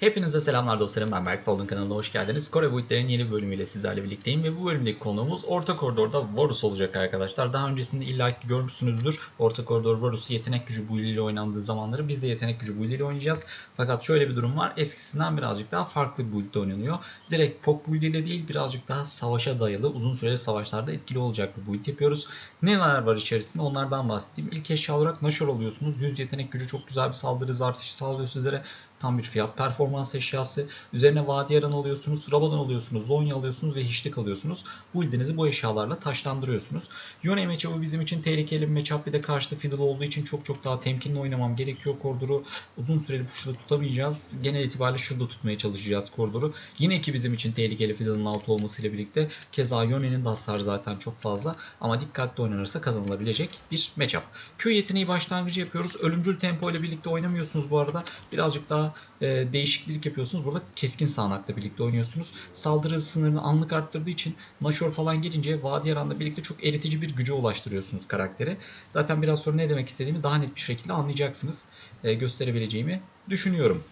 Hepinize selamlar dostlarım ben Berk Fold'un kanalına hoş geldiniz. Kore Boyutlar'ın yeni bölümüyle sizlerle birlikteyim ve bu bölümdeki konuğumuz Orta Koridor'da Varus olacak arkadaşlar. Daha öncesinde illa ki görmüşsünüzdür. Orta Koridor Varus'u yetenek gücü build ile oynandığı zamanları biz de yetenek gücü build ile oynayacağız. Fakat şöyle bir durum var. Eskisinden birazcık daha farklı bir build oynanıyor. Direkt pop build ile değil birazcık daha savaşa dayalı uzun süreli savaşlarda etkili olacak bir build yapıyoruz. Neler var içerisinde onlardan bahsedeyim. İlk eşya olarak Nashor alıyorsunuz. 100 yetenek gücü çok güzel bir saldırı artışı sağlıyor sizlere. Tam bir fiyat performans eşyası. Üzerine Vadi Yaran alıyorsunuz, Rabadon alıyorsunuz, Zonya alıyorsunuz ve Hiçlik alıyorsunuz. Bu ildinizi bu eşyalarla taşlandırıyorsunuz. Yone matchup'ı bizim için tehlikeli bir matchup. Bir de karşıda Fiddle olduğu için çok çok daha temkinli oynamam gerekiyor koridoru. Uzun süreli push'ta tutamayacağız. Genel itibariyle şurada tutmaya çalışacağız koridoru. Yine ki bizim için tehlikeli Fiddle'ın altı olmasıyla birlikte. Keza Yone'nin de hasarı zaten çok fazla. Ama dikkatli oynanırsa kazanılabilecek bir matchup. Q yeteneği başlangıcı yapıyoruz. Ölümcül tempo ile birlikte oynamıyorsunuz bu arada. Birazcık daha e, değişiklik yapıyorsunuz. Burada keskin sağanakla birlikte oynuyorsunuz. Saldırı hızı sınırını anlık arttırdığı için Nashor falan gelince Vadi Yaran'la birlikte çok eritici bir güce ulaştırıyorsunuz karakteri. Zaten biraz sonra ne demek istediğimi daha net bir şekilde anlayacaksınız. E, gösterebileceğimi düşünüyorum.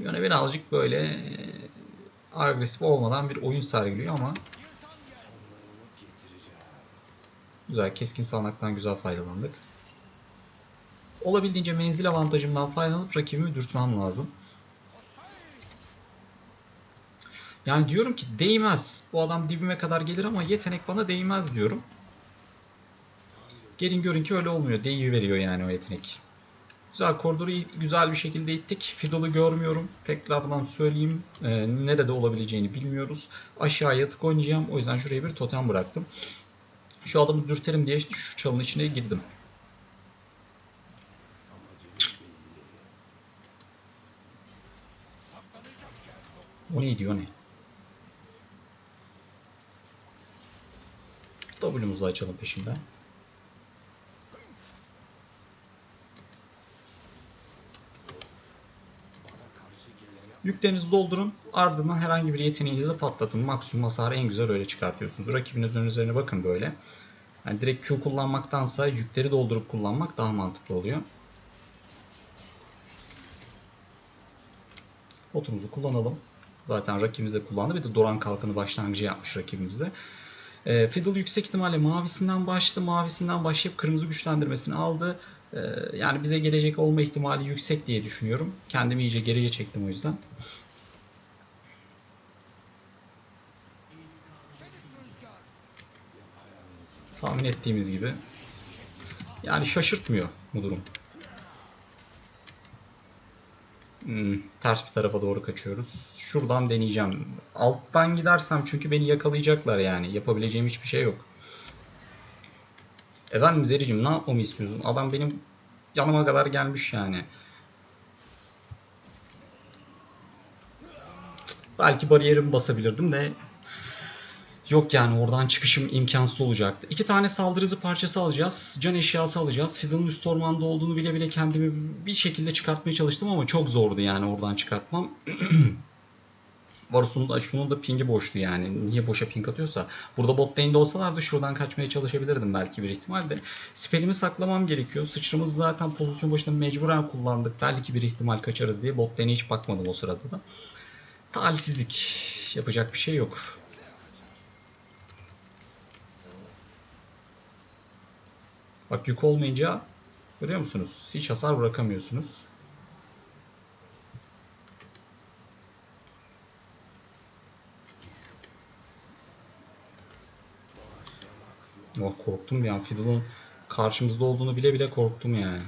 Yöne birazcık böyle e, agresif olmadan bir oyun sergiliyor ama güzel keskin sağanaktan güzel faydalandık olabildiğince menzil avantajımdan faydalanıp rakibimi dürtmem lazım. Yani diyorum ki değmez. Bu adam dibime kadar gelir ama yetenek bana değmez diyorum. Gelin görün ki öyle olmuyor. Deği veriyor yani o yetenek. Güzel koridoru güzel bir şekilde ittik. Fiddle'ı görmüyorum. Tekrardan söyleyeyim. Ee, nerede olabileceğini bilmiyoruz. Aşağıya tık oynayacağım. O yüzden şuraya bir totem bıraktım. Şu adamı dürterim diye şu çalın içine girdim. O ne diyor ne? W'muzu açalım peşinden. Yüklerinizi doldurun. Ardından herhangi bir yeteneğinizi patlatın. Maksimum hasarı en güzel öyle çıkartıyorsunuz. Rakibinizin üzerine bakın böyle. Yani direkt Q kullanmaktansa yükleri doldurup kullanmak daha mantıklı oluyor. Botumuzu kullanalım. Zaten rakibimiz de kullandı. Bir de Doran kalkanı başlangıcı yapmış rakibimizde. E, Fiddle yüksek ihtimalle mavisinden başladı. Mavisinden başlayıp kırmızı güçlendirmesini aldı. E, yani bize gelecek olma ihtimali yüksek diye düşünüyorum. Kendimi iyice geriye çektim o yüzden. Tahmin ettiğimiz gibi. Yani şaşırtmıyor bu durum. Hmm, ters bir tarafa doğru kaçıyoruz. Şuradan deneyeceğim. Alttan gidersem çünkü beni yakalayacaklar yani. Yapabileceğim hiçbir şey yok. Efendim Zericim ne yapmamı istiyorsun? Adam benim yanıma kadar gelmiş yani. Belki bariyerimi basabilirdim de Yok yani oradan çıkışım imkansız olacaktı. İki tane saldırı hızı parçası alacağız. Can eşyası alacağız. Fiddle'ın üst ormanda olduğunu bile bile kendimi bir şekilde çıkartmaya çalıştım ama çok zordu yani oradan çıkartmam. Varus'un da şunun da pingi boştu yani. Niye boşa ping atıyorsa. Burada bot lane'de olsalardı şuradan kaçmaya çalışabilirdim belki bir ihtimalle. Spellimi saklamam gerekiyor. Sıçramızı zaten pozisyon başında mecburen kullandık. Belki bir ihtimal kaçarız diye bot lane'e hiç bakmadım o sırada da. Talihsizlik. Yapacak bir şey yok. Bak yük olmayınca görüyor musunuz? Hiç hasar bırakamıyorsunuz. Oh korktum ya. Fiddle'ın karşımızda olduğunu bile bile korktum yani.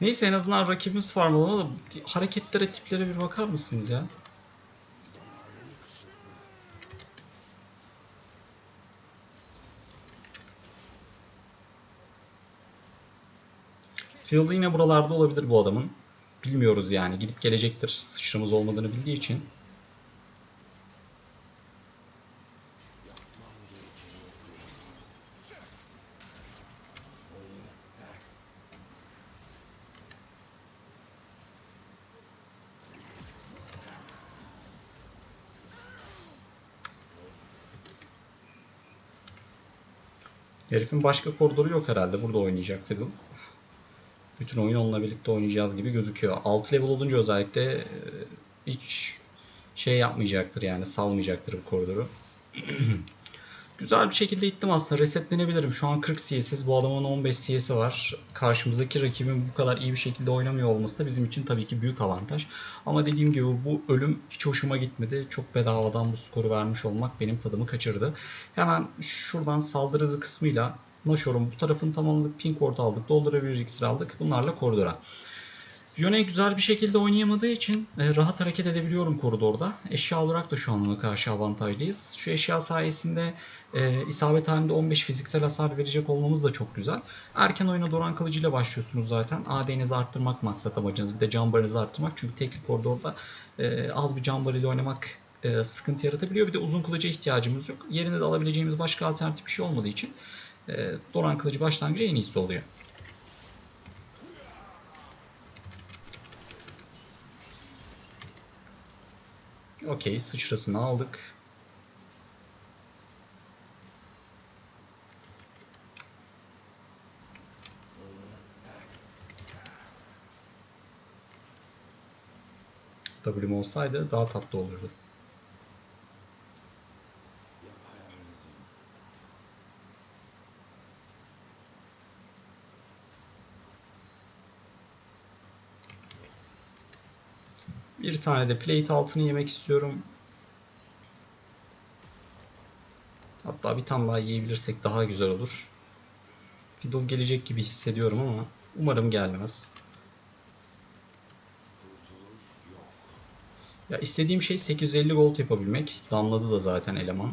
Neyse en azından rakibimiz farmaladı da hareketlere tiplere bir bakar mısınız ya? Fiel'ı yine buralarda olabilir bu adamın. Bilmiyoruz yani. Gidip gelecektir. Sıçramız olmadığını bildiği için. Herifin başka koridoru yok herhalde. Burada oynayacak Fiddle. Bütün oyun onunla birlikte oynayacağız gibi gözüküyor. 6 level olunca özellikle e, hiç şey yapmayacaktır yani salmayacaktır bu koridoru. Güzel bir şekilde ittim aslında. Resetlenebilirim. Şu an 40 CS'iz. Bu adamın 15 CS'i var. Karşımızdaki rakibin bu kadar iyi bir şekilde oynamıyor olması da bizim için tabii ki büyük avantaj. Ama dediğim gibi bu ölüm hiç hoşuma gitmedi. Çok bedavadan bu skoru vermiş olmak benim tadımı kaçırdı. Hemen şuradan saldırı hızı kısmıyla Nashor'un bu tarafını tamamladık. Pink Ward aldık. Doldurabilir iksir aldık. Bunlarla koridora. Yone güzel bir şekilde oynayamadığı için e, rahat hareket edebiliyorum koridorda. Eşya olarak da şu an ona karşı avantajlıyız. Şu eşya sayesinde e, isabet halinde 15 fiziksel hasar verecek olmamız da çok güzel. Erken oyuna Doran Kılıcı ile başlıyorsunuz zaten. AD'nizi arttırmak maksat amacınız. Bir de can barınızı arttırmak. Çünkü tekli koridorda e, az bir can barıyla oynamak e, sıkıntı yaratabiliyor. Bir de uzun kılıca ihtiyacımız yok. Yerine de alabileceğimiz başka alternatif bir şey olmadığı için e, Doran Kılıcı başlangıcı en iyisi oluyor. Okey, sıçrasını aldık. W'm olsaydı daha tatlı olurdu. Bir tane de plate altını yemek istiyorum. Hatta bir tane daha yiyebilirsek daha güzel olur. Fiddle gelecek gibi hissediyorum ama umarım gelmez. Ya istediğim şey 850 gold yapabilmek. Damladı da zaten eleman.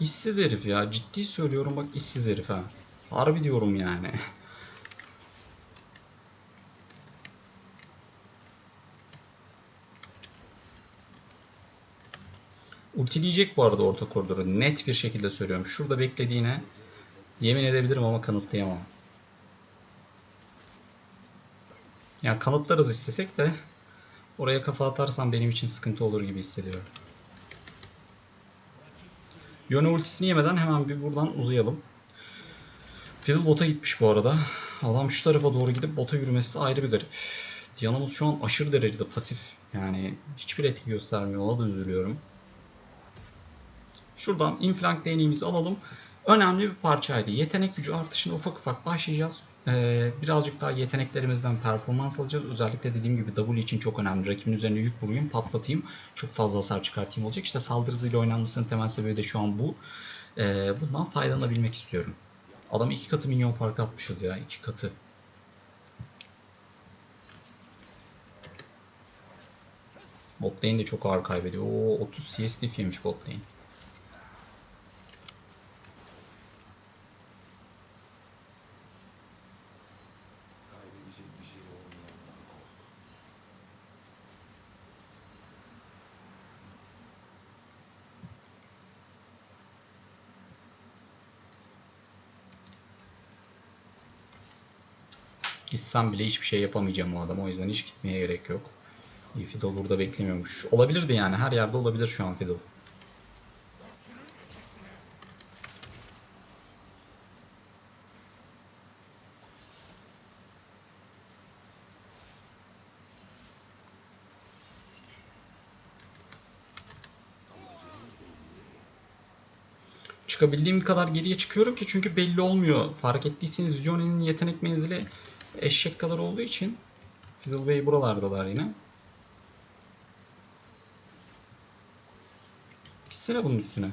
İşsiz herif ya. Ciddi söylüyorum bak işsiz herif ha. Harbi diyorum yani. Ultileyecek bu arada orta koridoru. Net bir şekilde söylüyorum. Şurada beklediğine yemin edebilirim ama kanıtlayamam. Ya kanıtlarız istesek de oraya kafa atarsam benim için sıkıntı olur gibi hissediyorum. Yone ultisini yemeden hemen bir buradan uzayalım. Fiddle bota gitmiş bu arada. Adam şu tarafa doğru gidip bota yürümesi de ayrı bir garip. Diana'mız şu an aşırı derecede pasif. Yani hiçbir etki göstermiyor. Ona da üzülüyorum. Şuradan inflank değneğimizi alalım. Önemli bir parçaydı. Yetenek gücü artışına ufak ufak başlayacağız. Ee, birazcık daha yeteneklerimizden performans alacağız. Özellikle dediğim gibi W için çok önemli. Rakibin üzerine yük vurayım, patlatayım. Çok fazla hasar çıkartayım olacak. İşte saldırı hızıyla oynanmasının temel sebebi de şu an bu. Ee, bundan faydalanabilmek istiyorum. Adam iki katı minyon farkı atmışız ya. iki katı. Bot lane de çok ağır kaybediyor. Oo 30 CSDF yemiş bot Gitsem bile hiçbir şey yapamayacağım o adam. O yüzden hiç gitmeye gerek yok. İyi Fiddle burada beklemiyormuş. Olabilirdi yani. Her yerde olabilir şu an Fiddle. Çıkabildiğim kadar geriye çıkıyorum ki çünkü belli olmuyor. Fark ettiyseniz Johnny'nin yetenek menzili eşek kadar olduğu için Fiddle Bey buralardalar yine. Gitsene bunun üstüne.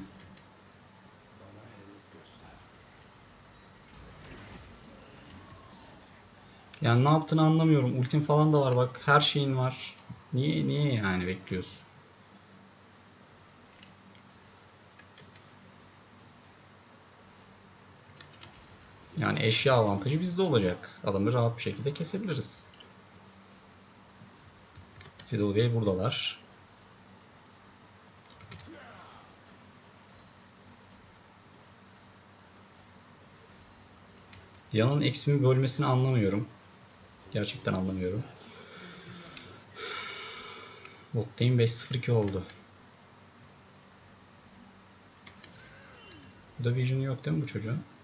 Yani ne yaptığını anlamıyorum. Ultin falan da var bak. Her şeyin var. Niye niye yani bekliyorsun? Yani eşya avantajı bizde olacak. Adamı rahat bir şekilde kesebiliriz. Fiddle Bey buradalar. Diana'nın eksimi bölmesini anlamıyorum. Gerçekten anlamıyorum. Bottayım 5-0-2 oldu. Vision yok değil mi bu çocuğun?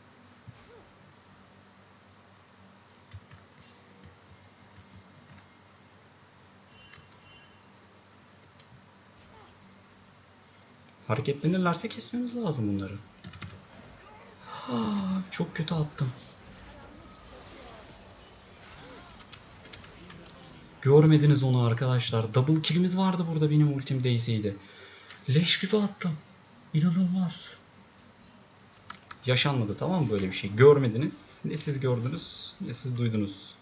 Hareketlenirlerse kesmemiz lazım bunları. Ah, çok kötü attım. Görmediniz onu arkadaşlar. Double kill'imiz vardı burada benim ultim değseydi. Leş gibi attım. İnanılmaz. Yaşanmadı tamam mı böyle bir şey? Görmediniz. Ne siz gördünüz ne siz duydunuz.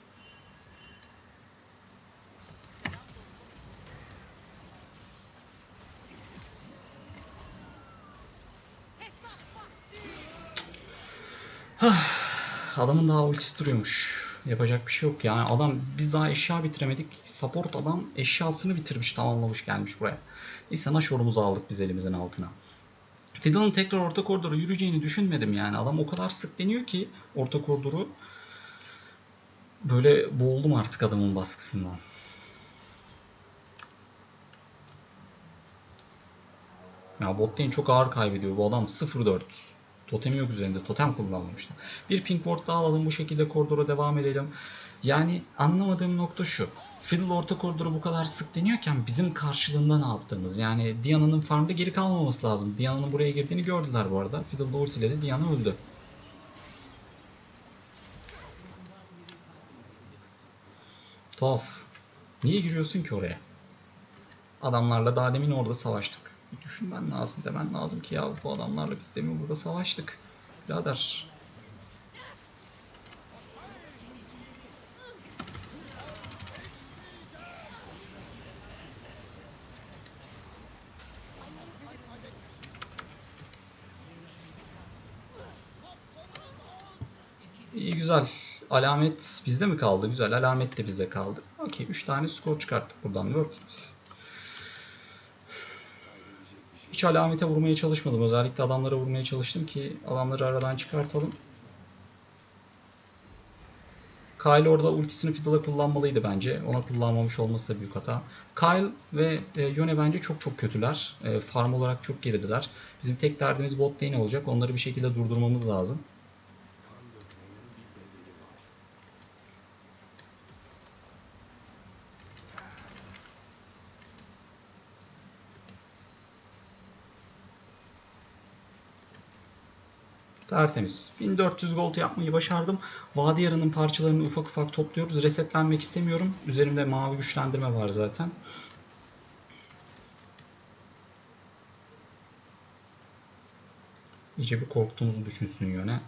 Adamın daha ultisi duruyormuş. Yapacak bir şey yok yani. Adam biz daha eşya bitiremedik. Support adam eşyasını bitirmiş, tamamlamış gelmiş buraya. Neyse Nashor'umuzu aldık biz elimizin altına. Fiddle'ın tekrar orta koridoru yürüyeceğini düşünmedim yani. Adam o kadar sık deniyor ki orta koridoru böyle boğuldum artık adamın baskısından. Ya bot çok ağır kaybediyor. Bu adam 0-4. Totemi yok üzerinde. Totem kullanmamışlar. Bir pink ward daha alalım. Bu şekilde koridora devam edelim. Yani anlamadığım nokta şu. Fiddle orta koridoru bu kadar sık deniyorken bizim karşılığında ne yaptığımız. Yani Diana'nın farmda geri kalmaması lazım. Diana'nın buraya girdiğini gördüler bu arada. Fiddle ultiledi. Diana öldü. Tuhaf. Niye giriyorsun ki oraya? Adamlarla daha demin orada savaştık. Bir düşünmen lazım demen lazım ki ya bu adamlarla biz demin burada savaştık. Birader. İyi güzel. Alamet bizde mi kaldı? Güzel. Alamet de bizde kaldı. Okey. 3 tane skor çıkarttık buradan. Worth. Hiç alamete vurmaya çalışmadım. Özellikle adamlara vurmaya çalıştım ki adamları aradan çıkartalım. Kyle orada ultisini Fiddle'a kullanmalıydı bence. Ona kullanmamış olması da büyük hata. Kyle ve e, Yone bence çok çok kötüler. E, farm olarak çok geridiler. Bizim tek derdimiz bot lane olacak. Onları bir şekilde durdurmamız lazım. Tertemiz. 1400 gold yapmayı başardım. Vadi yarının parçalarını ufak ufak topluyoruz. Resetlenmek istemiyorum. Üzerimde mavi güçlendirme var zaten. İyice bir korktuğumuzu düşünsün yöne.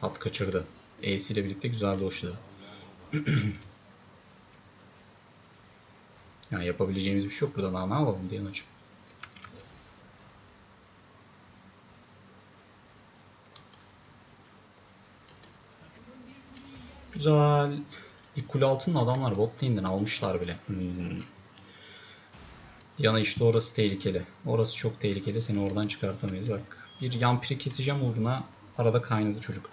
Tat kaçırdı. İle birlikte güzel doşladı. Yani yapabileceğimiz bir şey yok burada daha ne yapalım diye hocam. Güzel. İlk kule altında adamlar bot lane'den almışlar bile. Hmm. Yana işte orası tehlikeli. Orası çok tehlikeli. Seni oradan çıkartamayız. Bak bir yampiri keseceğim uğruna arada kaynadı çocuk.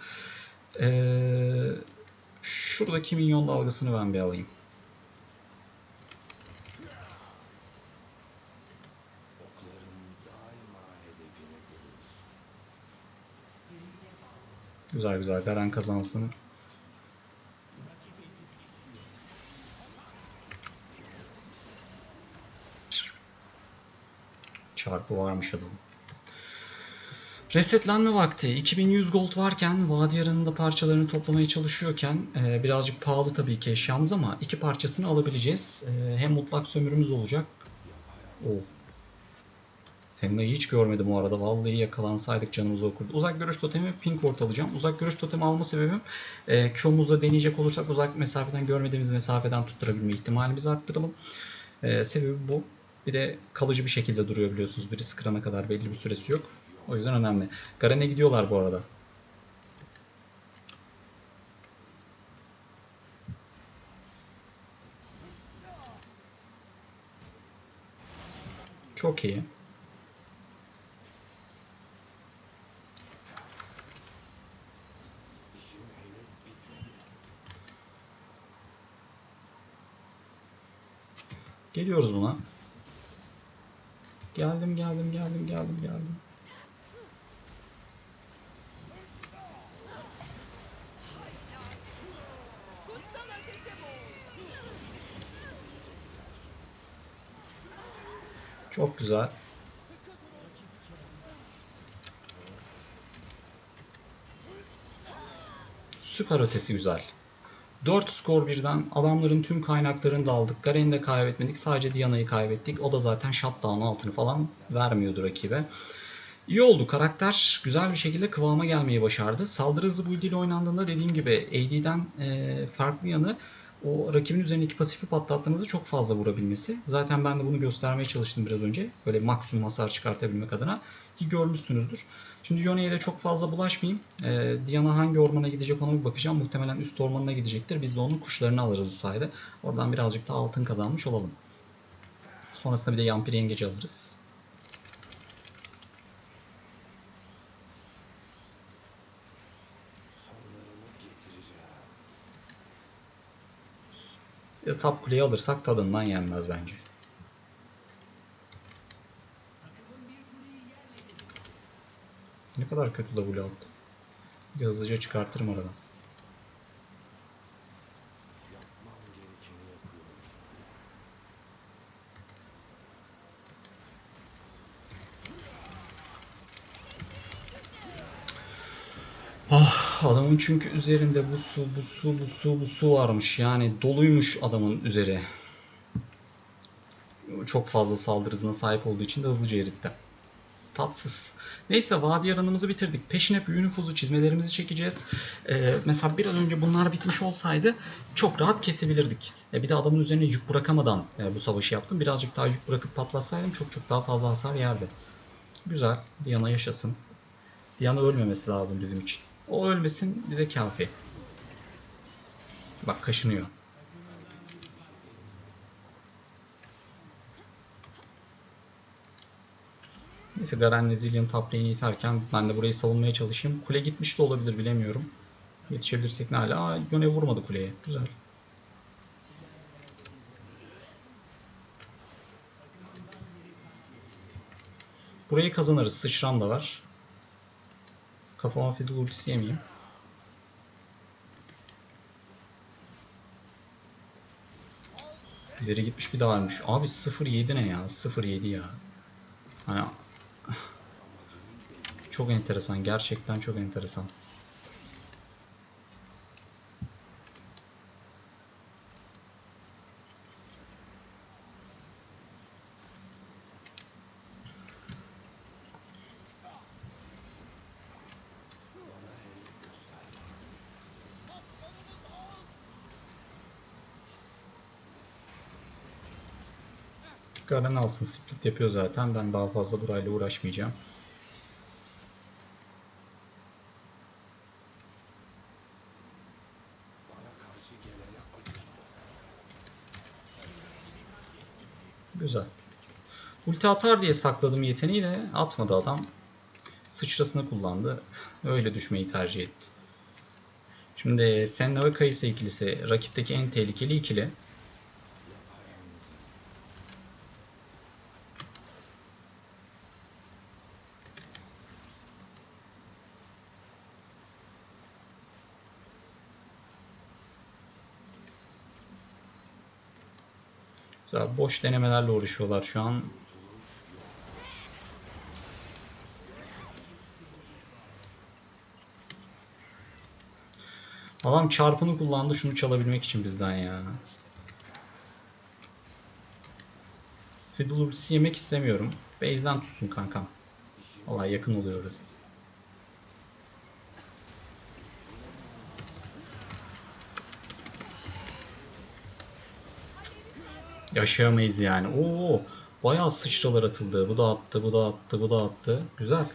Ee, şuradaki minyon dalgasını ben bir alayım. Güzel güzel Garen kazansın. Çarpı varmış adam. Resetlenme vakti. 2100 gold varken Vadi Yarı'nın da parçalarını toplamaya çalışıyorken e, birazcık pahalı tabii ki eşyamız ama iki parçasını alabileceğiz. E, hem mutlak sömürümüz olacak. Oh. Seninle hiç görmedim o arada. Vallahi yakalansaydık canımızı okurdu. Uzak görüş totemi pink ward alacağım. Uzak görüş totemi alma sebebim e, Q'muzla deneyecek olursak uzak mesafeden görmediğimiz mesafeden tutturabilme ihtimalimizi arttıralım. E, sebebi bu. Bir de kalıcı bir şekilde duruyor biliyorsunuz. Birisi kırana kadar belli bir süresi yok. O yüzden önemli. Garen'e gidiyorlar bu arada. Çok iyi. Geliyoruz buna. Geldim geldim geldim geldim geldim. Çok güzel. Süper ötesi güzel. 4 skor birden adamların tüm kaynaklarını da aldık. Garen'i de kaybetmedik. Sadece Diana'yı kaybettik. O da zaten shutdown altını falan vermiyordu rakibe. İyi oldu. Karakter güzel bir şekilde kıvama gelmeyi başardı. Saldırı hızı build ile oynandığında dediğim gibi AD'den e, farklı yanı o rakibin üzerindeki pasifi patlattığınızda çok fazla vurabilmesi. Zaten ben de bunu göstermeye çalıştım biraz önce. Böyle maksimum hasar çıkartabilmek adına. Ki görmüşsünüzdür. Şimdi Yone'ye de çok fazla bulaşmayayım. Ee, Diana hangi ormana gidecek ona bir bakacağım. Muhtemelen üst ormanına gidecektir. Biz de onun kuşlarını alırız bu sayede. Oradan birazcık daha altın kazanmış olalım. Sonrasında bir de Yampir Yengeci alırız. Ya top kuleyi alırsak tadından yenmez bence. Ne kadar kötü W attı. Hızlıca çıkartırım oradan. Ah adamın çünkü üzerinde bu su, bu su, bu su, bu su varmış. Yani doluymuş adamın üzeri. Çok fazla saldırı hızına sahip olduğu için de hızlıca eritti. Tatsız. Neyse vadi yaranımızı bitirdik. Peşine büyü nüfuzu çizmelerimizi çekeceğiz. Ee, mesela biraz önce bunlar bitmiş olsaydı çok rahat kesebilirdik. E, bir de adamın üzerine yük bırakamadan e, bu savaşı yaptım. Birazcık daha yük bırakıp patlatsaydım çok çok daha fazla hasar yerdi. Güzel. Diana yaşasın. Diana ölmemesi lazım bizim için. O ölmesin bize kafi. Bak kaşınıyor. Neyse Garen Zillion top iterken ben de burayı savunmaya çalışayım. Kule gitmiş de olabilir bilemiyorum. Yetişebilirsek ne hala. Aa, Yone vurmadı kuleye. Güzel. Burayı kazanırız. Sıçram da var. Kafama fiddle ultisi yemeyeyim. İleri gitmiş bir daha ölmüş. Abi 0-7 ne ya? 0-7 ya. Hani çok enteresan. Gerçekten çok enteresan. Garen alsın. Split yapıyor zaten. Ben daha fazla burayla uğraşmayacağım. Güzel. Ulti atar diye sakladım yeteneği de atmadı adam. Sıçrasını kullandı. Öyle düşmeyi tercih etti. Şimdi Senna ve Kayısı ikilisi rakipteki en tehlikeli ikili. Güzel, boş denemelerle uğraşıyorlar şu an. Adam çarpını kullandı şunu çalabilmek için bizden ya. Fiddle yemek istemiyorum. Base'den tutsun kankam. Vallahi yakın oluyoruz. Yaşayamayız yani. Oo, bayağı sıçralar atıldı. Bu da attı, bu da attı, bu da attı. Güzel.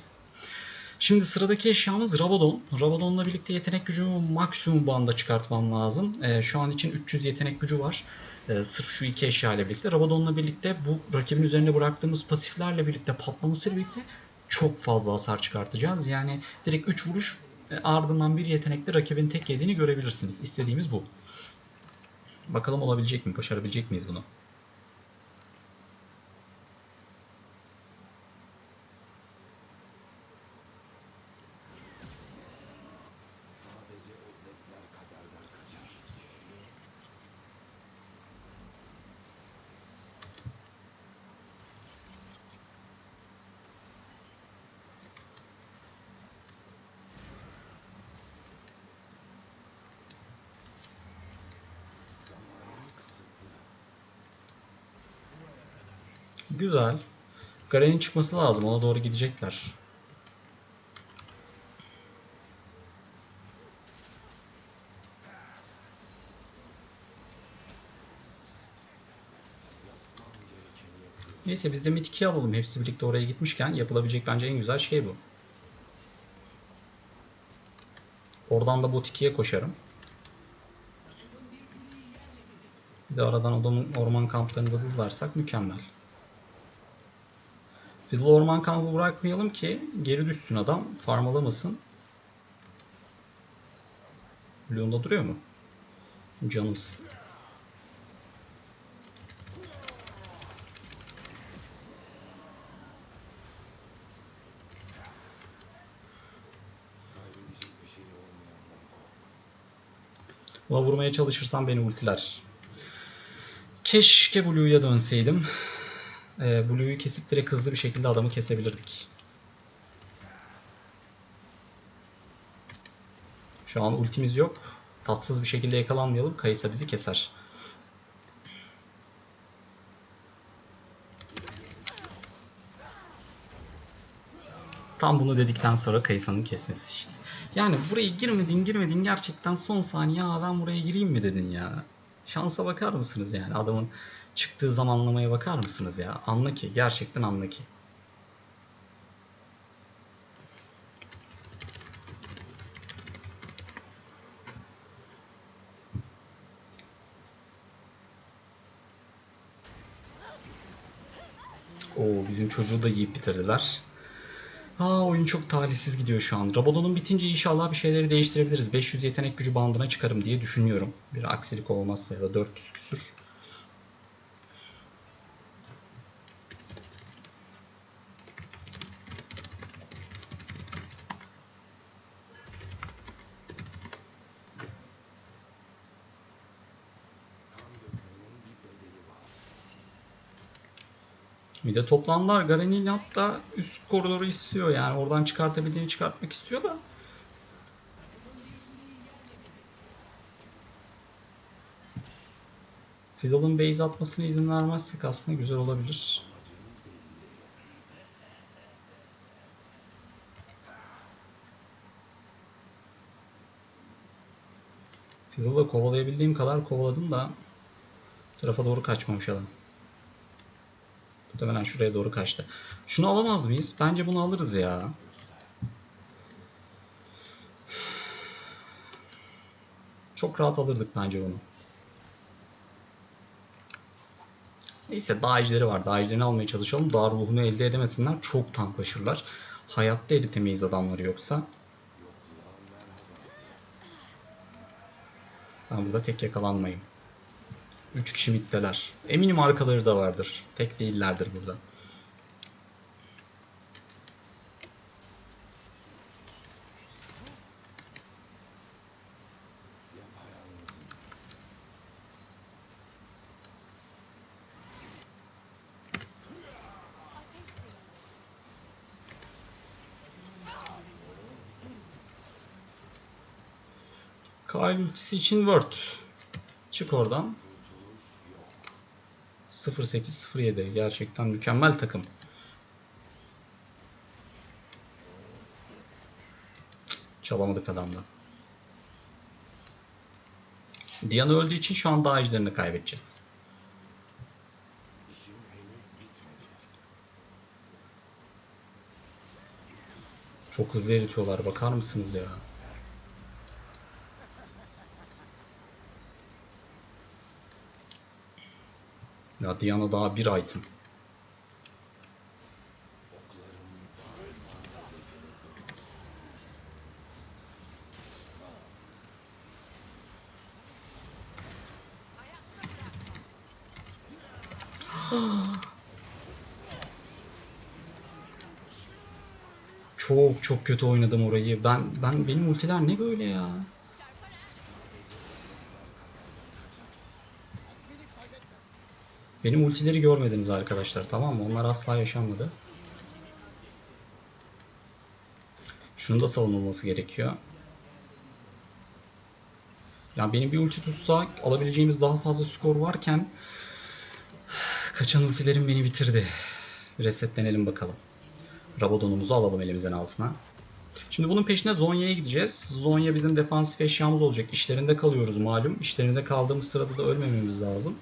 Şimdi sıradaki eşyamız Rabadon. Rabadon'la birlikte yetenek gücümü maksimum banda çıkartmam lazım. Ee, şu an için 300 yetenek gücü var. Ee, sırf şu iki eşya ile birlikte. Rabadon'la birlikte bu rakibin üzerine bıraktığımız pasiflerle birlikte patlamasıyla birlikte çok fazla hasar çıkartacağız. Yani direkt 3 vuruş e, ardından bir yetenekle rakibin tek yediğini görebilirsiniz. İstediğimiz bu. Bakalım olabilecek mi? Başarabilecek miyiz bunu? Güzel. Garen'in çıkması lazım. Ona doğru gidecekler. Neyse biz de mid 2'yi alalım. Hepsi birlikte oraya gitmişken yapılabilecek bence en güzel şey bu. Oradan da bot 2'ye koşarım. Bir de aradan adamın orman kamplarını da hızlarsak mükemmel. Fiddle orman kampı bırakmayalım ki geri düşsün adam. Farm alamasın. Lyon'da duruyor mu? Canımsın. Ona vurmaya çalışırsam beni ultiler. Keşke Blue'ya dönseydim. Ee, Blue'yu kesip direkt hızlı bir şekilde adamı kesebilirdik. Şu an ultimiz yok. Tatsız bir şekilde yakalanmayalım. Kayısa bizi keser. Tam bunu dedikten sonra Kayısa'nın kesmesi işte. Yani buraya girmedin girmedin gerçekten son saniye ben buraya gireyim mi dedin ya. Şansa bakar mısınız yani adamın çıktığı zamanlamaya bakar mısınız ya? Anla ki gerçekten anla ki. Oo bizim çocuğu da yiyip bitirdiler. Aa oyun çok talihsiz gidiyor şu an. Rabadon'un bitince inşallah bir şeyleri değiştirebiliriz. 500 yetenek gücü bandına çıkarım diye düşünüyorum. Bir aksilik olmazsa ya da 400 küsür. Bir de toplamlar Garen'in hatta üst koridoru istiyor yani oradan çıkartabildiğini çıkartmak istiyor da. Fiddle'ın base atmasına izin vermezsek aslında güzel olabilir. Fiddle'ı kovalayabildiğim kadar kovaladım da tarafa doğru kaçmamış adam. Muhtemelen şuraya doğru kaçtı. Şunu alamaz mıyız? Bence bunu alırız ya. Çok rahat alırdık bence bunu. Neyse ejleri var. Ejderini almaya çalışalım. Daha ruhunu elde edemesinler. Çok tanklaşırlar. Hayatta eritemeyiz adamları yoksa. Ben burada tek yakalanmayayım. 3 kişi middeler. Eminim arkaları da vardır. Tek değillerdir burada. Kyle için Word. Çık oradan. 0807 gerçekten mükemmel takım. Çalamadık adamdan. Diana öldüğü için şu an daha ejderini kaybedeceğiz. Çok hızlı eritiyorlar bakar mısınız ya? Ya Diana daha bir item. Çok çok kötü oynadım orayı. Ben ben benim ultiler ne böyle ya? Benim ultileri görmediniz arkadaşlar tamam mı? Onlar asla yaşanmadı. Şunu da savunulması gerekiyor. Yani benim bir ulti tutsak alabileceğimiz daha fazla skor varken Kaçan ultilerim beni bitirdi. Resetlenelim bakalım. Rabadon'umuzu alalım elimizin altına. Şimdi bunun peşine Zonya'ya gideceğiz. Zonya bizim defansif eşyamız olacak. İşlerinde kalıyoruz malum. İşlerinde kaldığımız sırada da ölmememiz lazım.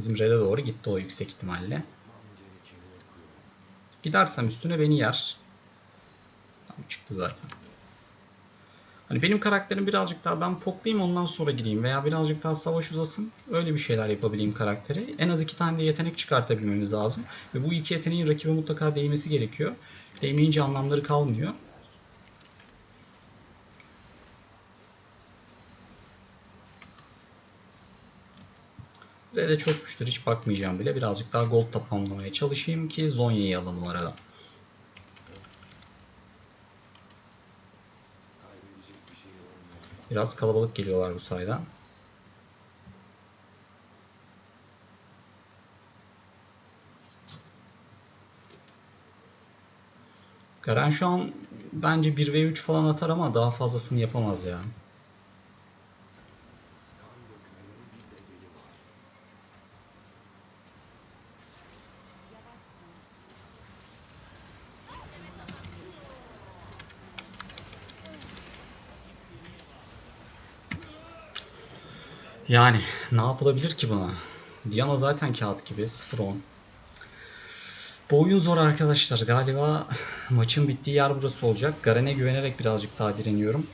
Bizim red'e doğru gitti o yüksek ihtimalle. Gidersem üstüne beni yer. Tamam, çıktı zaten. Hani benim karakterim birazcık daha ben poklayayım ondan sonra gireyim veya birazcık daha savaş uzasın. Öyle bir şeyler yapabileyim karakteri. En az iki tane de yetenek çıkartabilmemiz lazım. Ve bu iki yeteneğin rakibe mutlaka değmesi gerekiyor. Değmeyince anlamları kalmıyor. Red'e çökmüştür. Hiç bakmayacağım bile. Birazcık daha gold tamamlamaya çalışayım ki Zonya'yı alalım arada. Biraz kalabalık geliyorlar bu sayede. Garen şu an bence 1v3 falan atar ama daha fazlasını yapamaz ya. Yani ne yapılabilir ki buna? Diana zaten kağıt gibi 0-10. Bu oyun zor arkadaşlar. Galiba maçın bittiği yer burası olacak. Garen'e güvenerek birazcık daha direniyorum.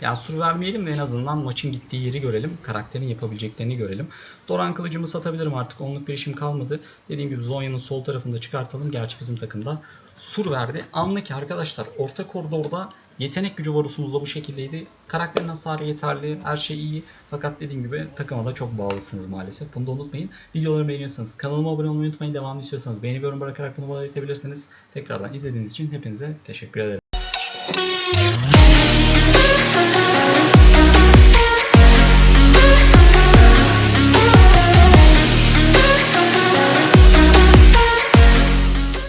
Ya sur vermeyelim de en azından maçın gittiği yeri görelim. Karakterin yapabileceklerini görelim. Doran kılıcımı satabilirim artık. Onluk bir işim kalmadı. Dediğim gibi Zonya'nın sol tarafında çıkartalım. Gerçi bizim takımda sur verdi. Anla ki arkadaşlar orta koridorda yetenek gücü varusumuz da bu şekildeydi. Karakterin hasarı yeterli. Her şey iyi. Fakat dediğim gibi takıma da çok bağlısınız maalesef. Bunu da unutmayın. Videolarımı beğeniyorsanız kanalıma abone olmayı unutmayın. Devamlı istiyorsanız beğeni ve yorum bırakarak bunu bana iletebilirsiniz. Tekrardan izlediğiniz için hepinize teşekkür ederim.